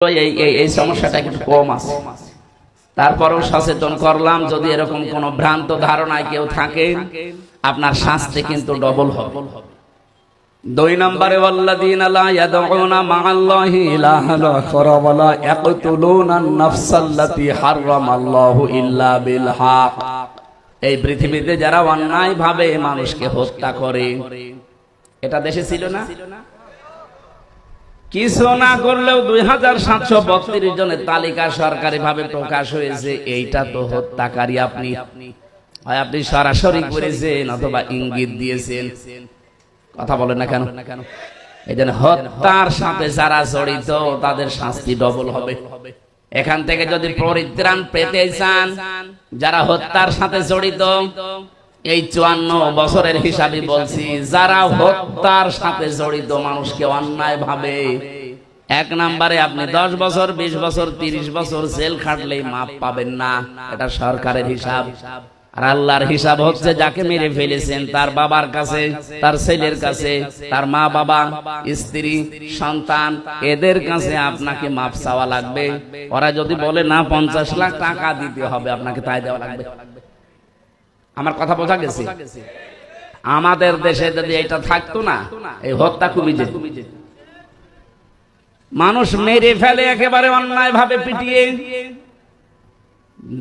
এই এই সমস্যাটা তারপরেও সচেতন করলাম, যদি এরকম কোন ভ্রান্ত ধারণায় কেউ থাকে, আপনার শাস্তি কিন্তু ডবল হবে। দুই নম্বরে এই পৃথিবীতে যারা মানুষকে হত্যা করে, এটা দেশে ছিল না? কিছু না করলেও দুই হাজার সাতশো বত্রিশ জনের তালিকা সরকারি ভাবে প্রকাশ হয়েছে। এইটা তো হত্যাকারী আপনি। হয় আপনি সরাসরি করেছেন অথবা ইঙ্গিত দিয়েছেন। কথা বলেন না কেন? এই জন্য হত্যার সাথে যারা জড়িত, তাদের শাস্তি ডবল হবে। এখান থেকে যদি পরিত্রাণ পেতে চান, যারা হত্যার সাথে জড়িত এই চুয়ান্ন বছরের হিসাবে বলছি, যারা হত্যার সাথে জড়িত মানুষকে অন্যায় ভাবে, এক নম্বরে আপনি দশ বছর, বিশ বছর, তিরিশ বছর জেল খাটলেই মাপ পাবেন না, এটা সরকারের হিসাব। আর আল্লাহর হিসাব হচ্ছে যাকে মেরে ফেলেছেন, তার বাবার কাছে, তার ছেলের কাছে, তার মা বাবা, স্ত্রী, সন্তান, এদের কাছে আপনাকে মাপ চাওয়া লাগবে। ওরা যদি বলে, না, পঞ্চাশ লাখ টাকা দিতে হবে, আপনাকে তাই দেওয়া লাগবে। আমার কথা বোঝা গেছে? আমাদের দেশে যদি এটা থাকতো না এই হত্যা কমে যেত মানুষ মেরে ফেলে একেবারে অন্যায় ভাবে পিটিয়ে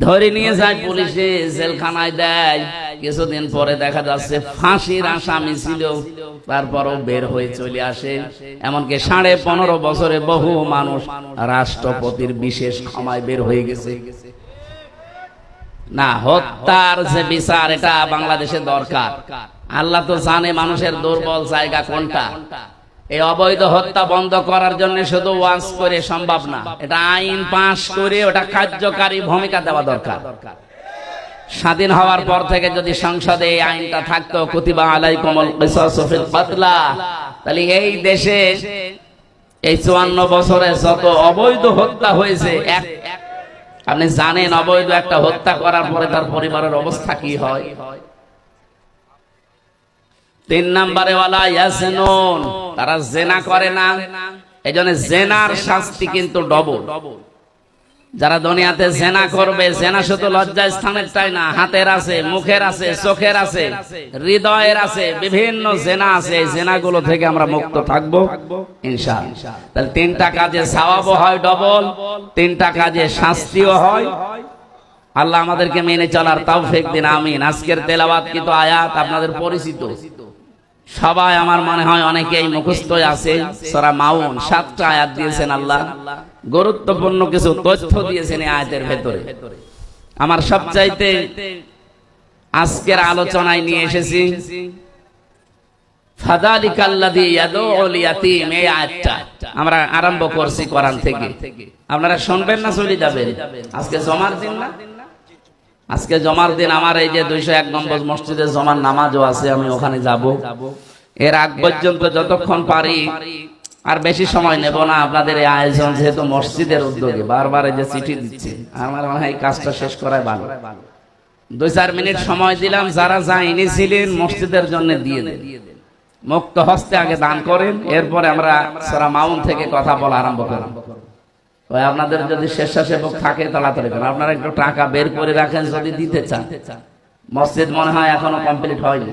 ধরে নিয়ে যায় পুলিশে জেলখানায় দেয়। কিছুদিন পরে দেখা যাচ্ছে ফাঁসির আসামি ছিল তারপরও বের হয়ে চলে আসে। এমনকি সাড়ে পনেরো বছরে বহু মানুষ রাষ্ট্রপতির বিশেষ ক্ষমায় বের হয়ে গেছে। না, হত্যার যে বিচার, এটা বাংলাদেশে দরকার। আল্লাহ তো জানে মানুষের দুর্বল জায়গা কোনটা। এই অবৈধ হত্যা বন্ধ করার জন্য শুধু ওয়াজ করে সম্ভব না। এটা আইন পাশ করে ওটা কার্যকারী ভূমিকা দেওয়া দরকার। স্বাধীন হওয়ার পর থেকে যদি সংসদে এই আইনটা থাকতো, কুতিবা আলাইকুমুল কিসাসু ফিল কাতলা তাহলে এই দেশে এই চুয়ান্ন বছরে যত অবৈধ হত্যা হয়েছে, এক আপনি জানেন অবৈধ একটা হত্যা করার পরে তার পরিবারের অবস্থা কি হয়? তিন নম্বরে ওয়ালা ইয়াসনুন তারা জেনা করে না। এই জন্য জেনার শাস্তি কিন্তু ডবল যারা দুনিয়াতে জেনা করবে জেনা শুধু লজ্জা স্থানের চাই না, হাতের আছে, মুখের আছে, চোখের আছে, হৃদয়ের আছে, বিভিন্ন জেনা আছে, এই জেনাগুলো থেকে আমরা মুক্ত থাকব, ইনশাআল্লাহ। তাহলে তিনটা কাজে সওয়াবও হয় ডবল, তিনটা কাজে শাস্তিও হয়। আল্লাহ আমাদেরকে মেনে চলার তৌফিক দিন, আমিন। আজকের তেলাওয়াত কিন্তু আয়াত? আপনাদের পরিচিত। সবাই আমার মনে হয় অনেকেই মুখস্থ আছে। সরা মাউন, সাতটা আয়াত দিয়েছেন আল্লাহ। গুরুত্বপূর্ণ কিছু তথ্য দিয়েছেন এই আয়াতের ভেতরে। আমার সবচাইতে আজকের আলোচনায় নিয়ে এসেছি আমরা আরম্ভ করছি কোরআন থেকে। আপনারা শুনবেন না, চলে যাবেন। আজকে জমার দিন না? আজকে জমার দিন আমার এই যে দুইশো এক নম্বর মসজিদে জমার নামাজও আছে, আমি ওখানে যাব। এর আগ পর্যন্ত যতক্ষণ পারি, আর বেশি সময় নেব না, আপনাদের এই আয়োজন যেহেতু মসজিদের উদ্যোগে, বারবার এই যে চিঠি দিচ্ছে, আমার মনে হয় এই কাজটা শেষ করাই ভালো। দুই চার মিনিট সময় দিলাম, যারা যা এনেছিলেন মসজিদের জন্য দিয়ে দেন। মুক্ত হস্তে আগে দান করেন, এরপরে আমরা সারা মাউন থেকে কথা বলা আরম্ভ করব আপনাদের যদি স্বেচ্ছাসেবক থাকে তাড়াতাড়ি করেন। আপনারা একটু টাকা বের করে রাখেন যদি দিতে চান। মসজিদ মনে হয় এখনও কমপ্লিট হয়নি।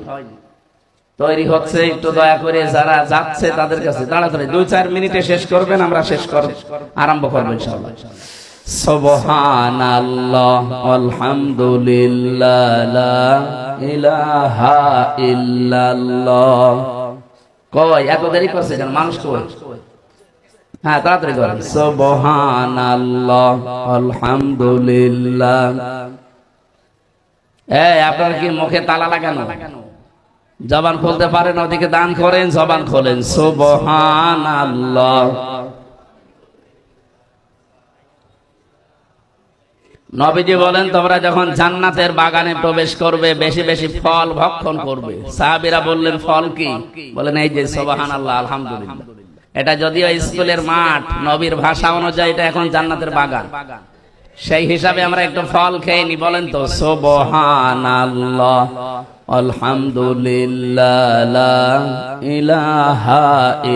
তৈরি হচ্ছে, একটু দয়া করে যারা যাচ্ছে তাদের কাছে তাড়াতাড়ি দুই চার মিনিটে শেষ করবেন, আমরা শেষ কর আরম্ভ করব ইনশাআল্লাহ। সুবহানাল্লাহ, আলহামদুলিল্লাহ ইলাহা ইল্লাল্লাহ। কই এত দেরি করছে যেন মানুষ কই? হ্যাঁ তাড়াতাড়ি করেন সুবহানাল্লাহ আলহামদুলিল্লাহ। এই আপনার কি মুখে তালা লাগানো? জবান খুলতে পারেন ওদিকে দান করেন জবান খোলেন। সুবহানাল্লাহ। নবীজি বলেন তোমরা যখন জান্নাতের বাগানে প্রবেশ করবে বেশি বেশি ফল ভক্ষণ করবে। সাহাবিরা বললেন ফল কি? বলেন এই যে সুবহানাল্লাহ আলহামদুলিল্লাহ। এটা যদিও স্কুলের মাঠ নবীর ভাষা অনুযায়ী এটা এখন জান্নাতের বাগান। সেই হিসাবে আমরা একটু ফল খেয়ে নি বলেন তো সুবহানাল্লাহ। আলহামদুলিল্লাহ লা ইলাহা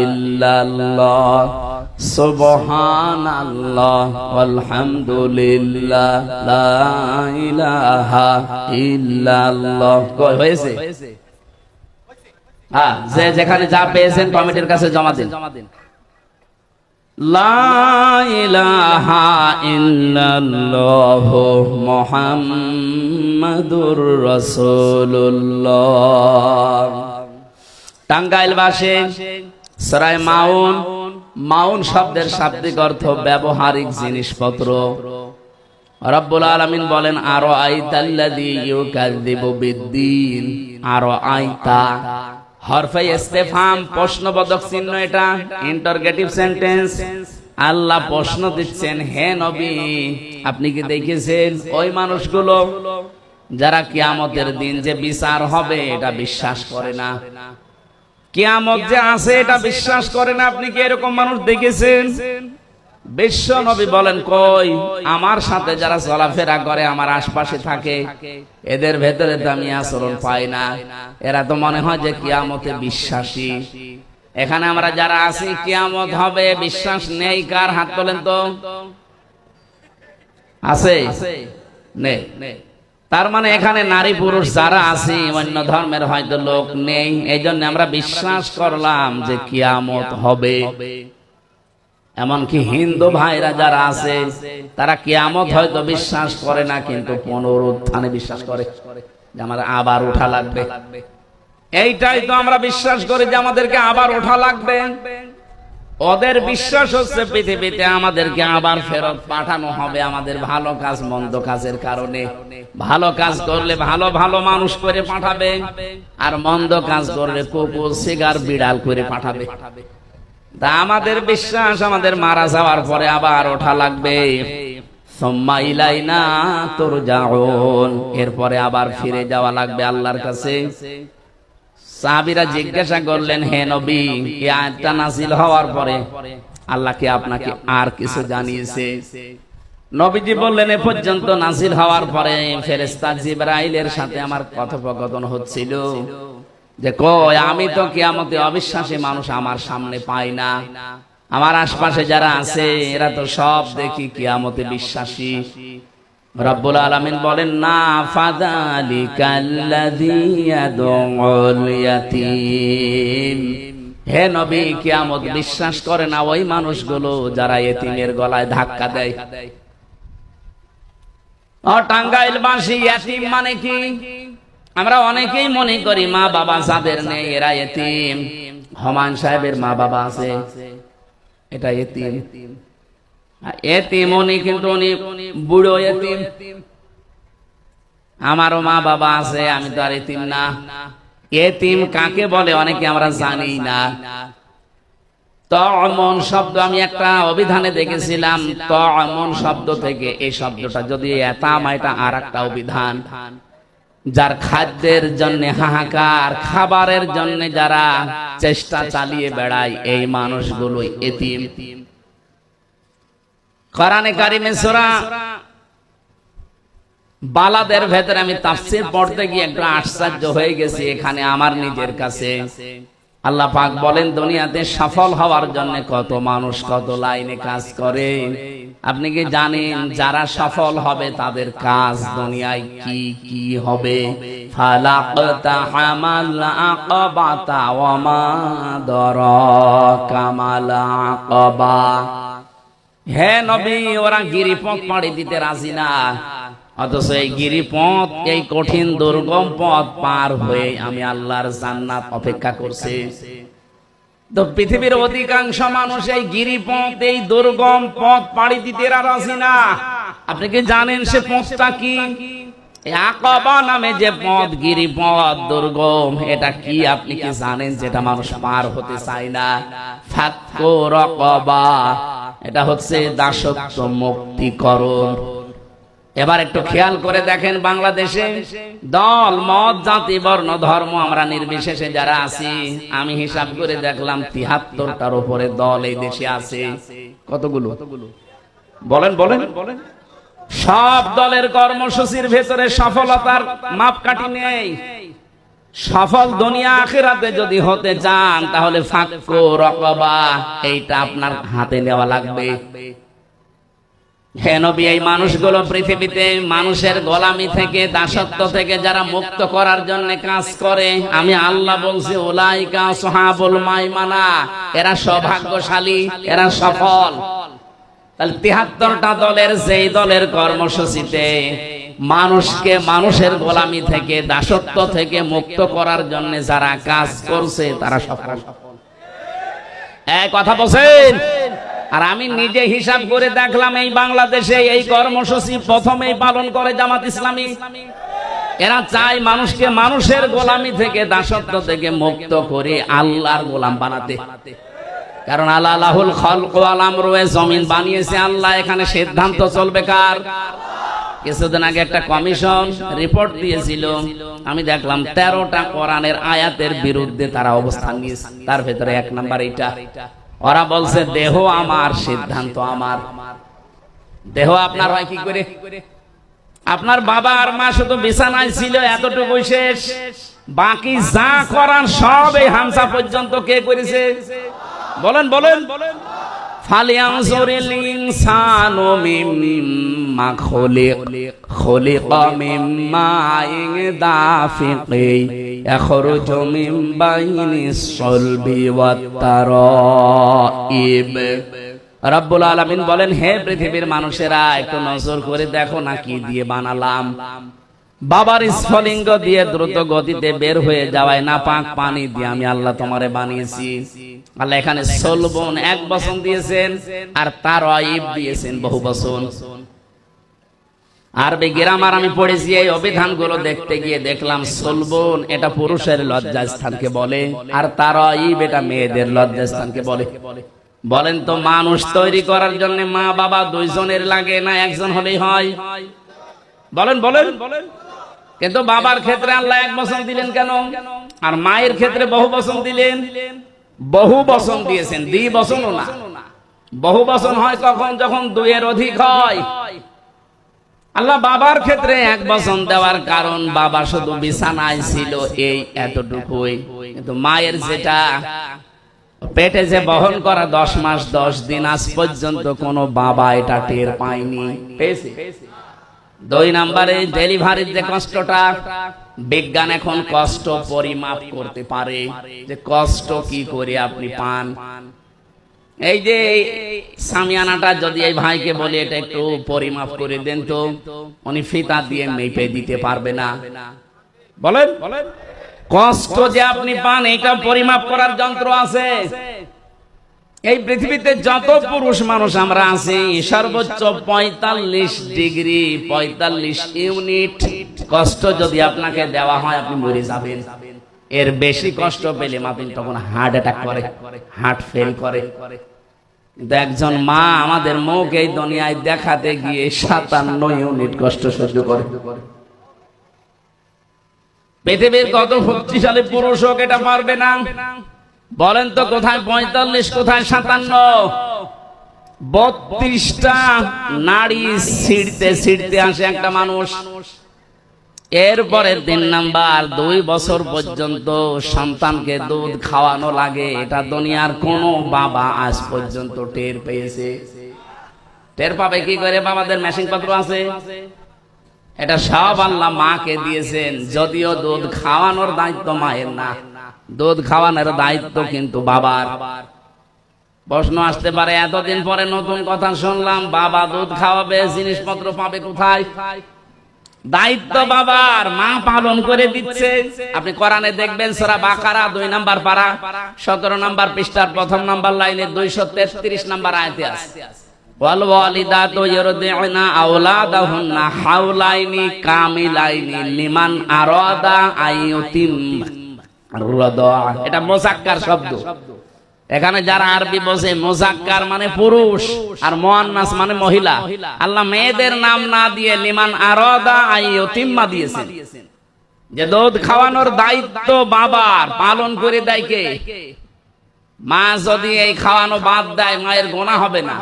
ইল্লাল্লাহ। সুবহানাল্লাহ আলহামদুলিল্লাহ লা ইলাহা ইল্লাল্লাহ। হয়েছে? হ্যাঁ যে যেখানে যা পেয়েছেন কমিটির কাছে জমা দিন। ইল্লাল্লাহ মুহাম্মাদুর টাঙ্গাইল বাসে মাউন মাউন শব্দের শাব্দিক অর্থ ব্যবহারিক জিনিসপত্র। রব্বুল আলামিন বলেন, আরও আইতাল্লাযী ইউকাযযিবু বিদ্দিন, আরও আইতা। হরফে ইস্তেফাম, প্রশ্নবোধক চিহ্ন এটা ইন্টারগেটিভ সেন্টেন্স আল্লাহ প্রশ্ন দিচ্ছেন, হে নবী, আপনি কি দেখেছেন ওই মানুষগুলো? যারা কিয়ামতের দিন যে বিচার হবে, এটা বিশ্বাস করে না। কিয়ামত যে আছে, এটা বিশ্বাস করে না। আপনি কি এরকম মানুষ দেখেছেন? বিশ্ব নবী বলেন, কই, আমার সাথে যারা চলাফেরা করে, আমার আশপাশে থাকে, এদের ভেতরে তো আমি আচরণ পাই না। এরা তো মনে হয় যে কিয়ামতে বিশ্বাসী। এখানে আমরা যারা আছি, কিয়ামত হবে, বিশ্বাস নেই। কার হাত তোলেন তো? আছে? নেই। তার মানে এখানে নারী পুরুষ যারা আছি, অন্য ধর্মের হয়তো লোক নেই। এই আমরা বিশ্বাস করলাম যে কিয়ামত হবে। এমনকি হিন্দু ভাইরা যারা আছে, তারা কিয়ামত হয়তো বিশ্বাস করে না, কিন্তু পুনরুত্থানে বিশ্বাস করে যে আমার আবার ওঠা লাগবে। এইটাই তো আমরা বিশ্বাস করি যে আমাদেরকে আবার ওঠা লাগবে। ওদের বিশ্বাস হচ্ছে পৃথিবীতে আমাদেরকে আবার ফেরত পাঠানো হবে আমাদের ভালো কাজ, মন্দ কাজের কারণে। ভালো কাজ করলে ভালো ভালো মানুষ করে পাঠাবে, আর মন্দ কাজ করলে কুকুর, সিগার, বিড়াল করে পাঠাবে। তা আমাদের বিশ্বাস, আমাদের মারা যাওয়ার পরে আবার ওঠা লাগবে। এরপরে আবার ফিরে যাওয়া লাগবে আল্লাহর কাছে। সাহাবীরা জিজ্ঞাসা করলেন, হে নবী আয়াতটা নাজিল হওয়ার পরে আল্লাহ কি আপনাকে আর কিছু জানিয়েছে? নবীজি বললেন, এ পর্যন্ত নাজিল হওয়ার পরে ফেরেশতা জিবরাইলের সাথে আমার কথোপকথন হচ্ছিল। যে কই, আমি তো কিয়ামতে অবিশ্বাসী মানুষ আমার সামনে পাই না। আমার আশপাশে যারা আছে, এরা তো সব দেখি কিয়ামতে বিশ্বাসী। রব্বুল আলামিন বলেন, না ইয়াদউল হে নবী, কিয়ামত বিশ্বাস করে না ওই মানুষগুলো যারা এতিমের গলায় ধাক্কা দেয়। ও টাঙ্গাইল বাসী ইয়াতীম মানে কি? আমরা অনেকেই মনে করি মা বাবা যাদের নেই, এরা এতিম। হমান সাহেবের মা বাবা আছে। এটা এতিম। এতিম উনি কিন্তু উনি বুড়ো এতিম। আমারও মা বাবা আছে, আমি তো আর এতিম না। এতিম কাকে বলে অনেকে আমরা জানি না। তমন শব্দ আমি একটা অভিধানে দেখেছিলাম। তমন শব্দ থেকে এই শব্দটা, যদি এটা আর একটা অভিধান। যার খাদ্যের জন্য হাহাকার, খাবারের জন্য যারা চেষ্টা চালিয়ে বেড়ায়, এই মানুষগুলো এতিম। কোরআনে কারিমে সূরা বালাদের ভেতরে আমি তাফসীর পড়তে গিয়ে একটু আশ্চর্য হয়ে গেছি, এখানে আমার নিজের কাছে। আল্লাহ পাক বলেন, দুনিয়াতে সফল হওয়ার জন্য কত মানুষ কত লাইনে কাজ করে। আপনি কি জানেন যারা সফল হবে তাদের কাজ দুনিয়ায় কি কি হবে? হে নবী, ওরা গিরিপথ পাড়ি দিতে রাজি না। অথচ এই গিরিপথ, এই কঠিন দুর্গম পথ পার হয়ে আমি আল্লাহর জান্নাত অপেক্ষা করছি। তো পৃথিবীর অধিকাংশ মানুষ এই গিরিপথ, এই দুর্গম পথ পাড়ি দিতে রাজি না। আপনি কি জানেন সে পথটা কি? আকাবা নামে যে পথ, গিরিপথ, দুর্গম, এটা কি আপনি কি জানেন যেটা মানুষ পার হতে চায় না? ফাক্কু রকবা, এটা হচ্ছে দাসত্ব, মুক্তিকরণ। এবার একটু খেয়াল করে দেখেন বাংলাদেশে দল, মত, জাতি, বর্ণ, ধর্ম আমরা নির্বিশেষে যারা আছি, আমি হিসাব করে দেখলাম তিহাত্তরটার উপরে দল এই দেশে আছে। কতগুলো? বলেন বলেন। সব দলের কর্মসূচির ভেতরে সফলতার মাপকাঠি নেই। সফল দুনিয়া আখেরাতে যদি হতে চান, তাহলে ফাক্কু রকবা, এইটা আপনার হাতে নেওয়া লাগবে। হে নবী, এই মানুষগুলো পৃথিবীতে মানুষের গোলামি থেকে, দাসত্ব থেকে যারা মুক্ত করার জন্য কাজ করে, আমি আল্লাহ বলছি ওলাইকা সোহাবুল মাইমানা, এরা সৌভাগ্যশালী, এরা সফল। তাহলে তিহাত্তরটা দলের যেই দলের কর্মসূচিতে মানুষকে মানুষের গোলামি থেকে, দাসত্ব থেকে মুক্ত করার জন্য যারা কাজ করছে, তারা সফল। কথা বলছেন? আর আমি নিজে হিসাব করে দেখলাম এই বাংলাদেশে এই কর্মসূচি প্রথমেই পালন করে জামাত ইসলামী। এরা চায় মানুষকে মানুষের গোলামি থেকে দাসত্ব থেকে মুক্ত করে আল্লাহর গোলাম বানাতে। কারণ আল্লাহ আল্লাহুল খলক আমরু, এ জমিন বানিয়েছে আল্লাহ, এখানে সিদ্ধান্ত চলবে কার? কিছুদিন আগে একটা কমিশন রিপোর্ট দিয়েছিল, আমি দেখলাম তেরোটা কোরআনের আয়াতের বিরুদ্ধে তারা অবস্থান নিয়েছে। তার ভেতরে এক নাম্বার এইটা। ওরা বলছে, দেহ আমার, সিদ্ধান্ত আমার। দেহ আপনার হয় কি করে? আপনার বাবা আর মা শুধু বিছানায় ছিল এতটুকু শেষ। বাকি যা করার সব এই হামসা পর্যন্ত কে করেছে? বলেন বলেন। ফালিয়ানজুরিল ইনসানু মিম্মা খুলিক, খুলিকা মিম্মা ইন রব্বুল বলেন, হে পৃথিবীর মানুষেরা, একটু নজর করে দেখো না কি দিয়ে বানালাম। বাবার স্ফলিঙ্গ দিয়ে দ্রুত গতিতে বের হয়ে যাওয়ায় না পাক পানি দিয়ে আমি আল্লাহ তোমারে বানিয়েছি। আল্লাহ এখানে সলবন এক বসন দিয়েছেন আর তার অইব দিয়েছেন বহু বসন। আরবি গ্রামার আমি পড়েছি, এই অভিধানগুলো দেখতে গিয়ে দেখলাম সলবন, এটা পুরুষের লজ্জাস্থানকে বলে, আর তার অইব এটা মেয়েদের লজ্জাস্থানকে বলে। বলেন তো, মানুষ তৈরি করার জন্য মা বাবা দুইজনের লাগে না একজন হলেই হয়? বলেন বলেন। বলেন কিন্তু বাবার ক্ষেত্রে আল্লাহ এক বসন দিলেন কেন? আর মায়ের ক্ষেত্রে বহু বসন দিলেন? বহু বসন দিয়েছেন, দ্বি বসনও না। বহু বসন হয় কখন? যখন দুইয়ের অধিক হয়। আল্লাহ বাবার ক্ষেত্রে এক বছর দেওয়ার কারণ বাবা শুধু বিছানায় ছিল, এই এতটুকুই। কিন্তু মায়ের যেটা, পেটে যে বহন করা দশ মাস, দশ দিন, আজ পর্যন্ত কোনো বাবা এটা টের পায়নি। পেয়েছে? দুই নাম্বারে ডেলিভারির যে কষ্টটা, বিজ্ঞান এখন কষ্ট পরিমাপ করতে পারে। যে কষ্ট কি করে আপনি পান? এই যে সামিয়ানাটা যদি এই ভাইকে বলি, এটা একটু পরিমাপ করে দেন তো। উনি ফিতা দিয়ে মেপে দিতে পারবে না। বলেন? কষ্ট যে আপনি পান, এটা পরিমাপ করার যন্ত্র আছে। এই পৃথিবীতে যত পুরুষ মানুষ আমরা আছি, সর্বোচ্চ পঁয়তাল্লিশ ডিগ্রি, পঁয়তাল্লিশ ইউনিট কষ্ট যদি আপনাকে দেওয়া হয়, আপনি মরে যাবেন। এর বেশি কষ্ট পেলে আপনি তখন হার্ট অ্যাটাক করে হার্ট ফেল করে। কিন্তু একজন মা আমাদের মুখ এই দুনিয়ায় দেখাতে গিয়ে সাতান্ন ইউনিট কষ্ট সহ্য করে। পৃথিবীর কত শক্তিশালী পুরুষ হোক এটা পারবে না। বলেন তো কোথায় পঁয়তাল্লিশ, কোথায় সাতান্ন? বত্রিশটা নারী ছিঁড়তে ছিঁড়তে আসে একটা মানুষ। এরপরে তিন নাম্বার দুই বছর পর্যন্ত সন্তানকে দুধ খাওয়ানো লাগে। এটা দুনিয়ার কোন বাবা আজ পর্যন্ত টের পেয়েছে। টের পাবে কি করে? বাবাদের মেশিন পত্র আছে। এটা সব আল্লাহ মাকে দিয়েছেন। যদিও দুধ খাওয়ানোর দায়িত্ব মায়ের না। দুধ খাওয়ানোর দায়িত্ব কিন্তু বাবার। প্রশ্ন আসতে পারে এতদিন পরে নতুন কথা শুনলাম বাবা দুধ খাওয়াবে জিনিসপত্র পাবে কোথায়? দায়িত্ব বাবার মা পালন করে দিচ্ছে। আপনি কোরআনে দেখবেন সোরা বাকারা দুই নাম্বার পারা, সতেরো নাম্বার পৃষ্ঠার প্রথম নাম্বার লাইনে দুইশো তেত্রিশ নাম্বার আয়তে আছে। এটা মোসাক্কার শব্দ। এখানে যারা আরবি বসে মোজাক্কার মানে পুরুষ আর মোয়ান্নাস মানে মহিলা। আল্লাহ মেয়েদের নাম না দিয়ে লিমান আরদা দিয়েছেন। যে দুধ খাওয়ানোর দায়িত্ব বাবার, পালন করে দেয় কে? মা যদি এই খাওয়ানো বাদ দেয়, মায়ের গোনা হবে না।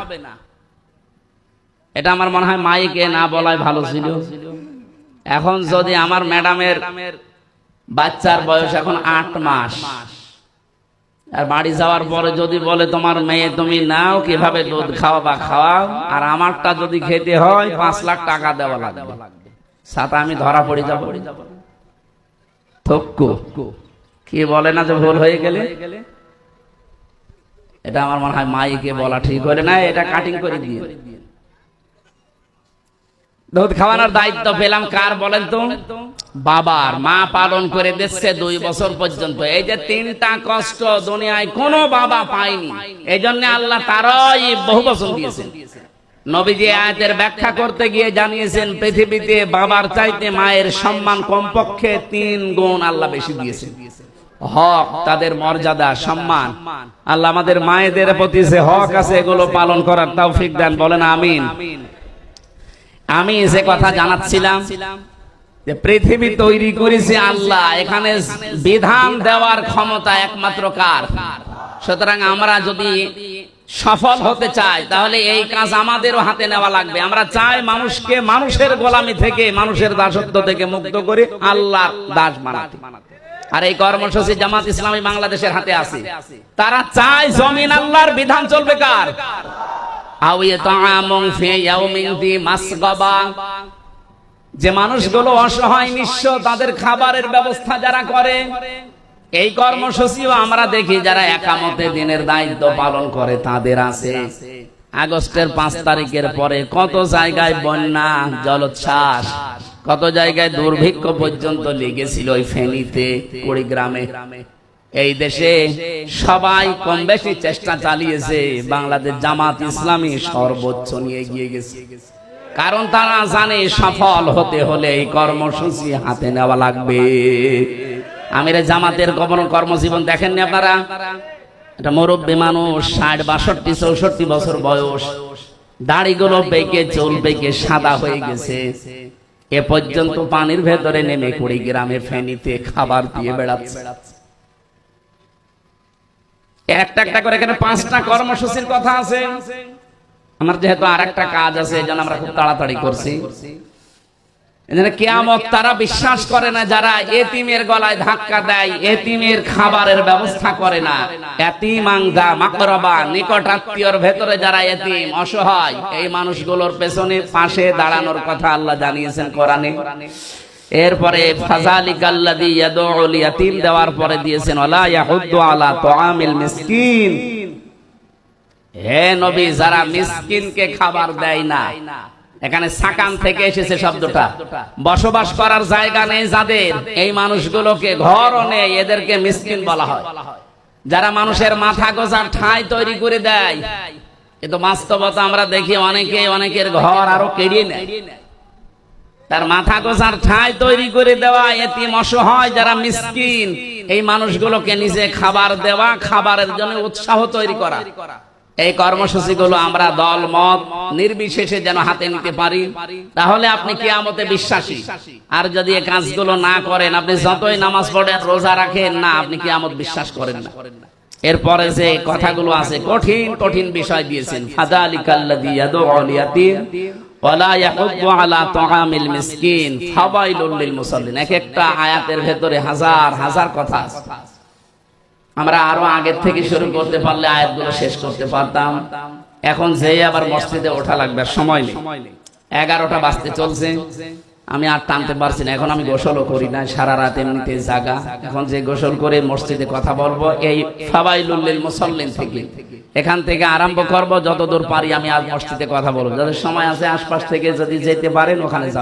এটা আমার মনে হয় মাইকে না বলাই ভালো ছিল। এখন যদি আমার ম্যাডামের বাচ্চার বয়স এখন আট মাস আর বাড়ি যাওয়ার পরে যদি বলে তোমার মেয়ে, তুমি নাও, কীভাবে দুধ খাওয়া বা খাওয়াও? আর আমারটা যদি খেতে হয়, পাঁচ লাখ টাকা দেওয়া লাগবে। সাথে আমি ধরা পড়ে যাব। কি বলে না যে ভুল হয়ে গেলে? এটা আমার মনে হয় মাইকে বলা ঠিক করে না, এটা কাটিং করে দিয়ে। দুধ খাওয়ানোর দায়িত্ব পেলাম কার বলেন তো? বাবার। মা পালন করে দিচ্ছে দুই বছর পর্যন্ত। এই যে তিনটা কষ্ট দুনিয়ায় কোনো বাবা পায়নি। এই জন্য আল্লাহ তারই বহু বছর দিয়েছেন। নবীজি আয়াতের ব্যাখ্যা করতে গিয়ে জানিয়েছেন, পৃথিবীতে বাবার চাইতে মায়ের সম্মান কমপক্ষে তিন গুণ আল্লাহ বেশি দিয়েছেন। হক তাদের মর্যাদা, সম্মান। আল্লাহ আমাদের মায়েদের প্রতি যে হক আছে, এগুলো পালন করার তৌফিক দেন, বলেন আমিন। আমি যে কথা জানাচ্ছিলাম যে পৃথিবী তৈরি করেছে আল্লাহ এখানে বিধান দেওয়ার ক্ষমতা একমাত্র কার? সুতরাং আমরা যদি সফল হতে চাই তাহলে এই কাজ আমাদেরও হাতে নেওয়া লাগবে। আমরা চাই মানুষকে মানুষের গোলামি থেকে মানুষের দাসত্ব থেকে মুক্ত করে আল্লাহ দাস বানাতে। আর এই কর্মসূচি জামাত ইসলামী বাংলাদেশের হাতে আছে। তারা চায় জমিন আল্লাহর বিধান চলবে কার? আউয়ে তাআমুন ফি ইয়াউমিন দি মাসগাবা। যে মানুষগুলো অসহায় নিঃস্ব, তাদের খাবারের ব্যবস্থা যারা করে, এই কর্মসূচিও আমরা দেখি যারা একামতে দিনের দায়িত্ব পালন করে, তাদের আছে। আগস্টের পাঁচ তারিখের পরে কত জায়গায় বন্যা, জলোচ্ছ্বাস, কত জায়গায় দুর্ভিক্ষ পর্যন্ত লেগেছিল ওই ফেনীতে, কুড়িগ্রামে। এই দেশে সবাই কম বেশি চেষ্টা চালিয়েছে, বাংলাদেশ জামাত ইসলামী সর্বোচ্চ নিয়ে গিয়ে গেছে। কারণ তারা জানে সফল হতে হলে এই কর্মসূচি হাতে নেওয়া লাগবে। আমিরে জামাতের কর্ম কর্মজীবন দেখেননি আপনারা? এটা মুরব্বী মানুষ, ষাট, বাষট্টি, চৌষট্টি বছর বয়স। দাড়িগুলো পেকে চুল পেকে সাদা হয়ে গেছে। এ পর্যন্ত পানির ভেতরে নেমে কুড়ি গ্রামে ফেনীতে খাবার দিয়ে বেড়াচ্ছে। একটা একটা করে এখানে পাঁচটা কর্মসূচির কথা আছে। আমার যেহেতু আর একটা কাজ আছে আমরা খুব তাড়াতাড়ি করছি। কেয়ামত তারা বিশ্বাস করে না, যারা এতিমের গলায় ধাক্কা দেয়, এতিমের খাবারের ব্যবস্থা করে না। এতিমাংদা মাকরবা, নিকট ভেতরে যারা এতিম, অসহায়, এই মানুষগুলোর পেছনে, পাশে দাঁড়ানোর কথা আল্লাহ জানিয়েছেন কোরআনে। এরপরে দেওয়ার পরে দিয়েছেন মিসকিন। হে নবী, যারা মিসকিনকে খাবার দেয় না, এখানে সাকান থেকে এসেছে শব্দটা। বসবাস করার জায়গা নেই যাদের, এই মানুষগুলোকে ঘরও নেই, এদেরকে মিসকিন বলা হয়। যারা মানুষের মাথা গোজার ঠাঁই তৈরি করে দেয় কিন্তু বাস্তবতা আমরা দেখি অনেকে, অনেকের ঘর আরও কেড়িয়ে নেয়। তার মাথা গোজার ঠাঁই তৈরি করে দেওয়া এতিম অসহায় যারা মিসকিন, এই মানুষগুলোকে নিজে খাবার দেওয়া, খাবারের জন্য উৎসাহ তৈরি করা। এই কর্মসূচিগুলো আমরা দল, মত নির্বিশেষে যেন হাতে নিতে পারি। তাহলে আপনি কিয়ামতে বিশ্বাসী। আর যদি এই কাজগুলো না করেন, আপনি যতই নামাজ পড়েন, রোজা রাখেন, না, আপনি কি কিয়ামত বিশ্বাস করেন না। এরপরে যে কথাগুলো আছে, কঠিন কঠিন বিষয় দিয়েছেন। ফাদালিকাল্লাযী ইয়াদউল ইয়াতীম। লিল এখন আবার মসজিদে ওঠা লাগবে সময় এগারোটা বাজতে চলছে। আমি আর টানতে পারছি না। এখন আমি গোসলও করি না সারা রাত এমনিতে জাগা। এখন যে গোসল করে মসজিদে কথা বলব, এই ফাবাইলুল্লিল মুসল্লিন থেকে। এখান থেকে আরম্ভ করব, যতদূর পারি আমি আজ মসজিদে কথা বলব। যাদের সময় আছে, আশপাশ থেকে যদি যেতে পারেন, ওখানে যাব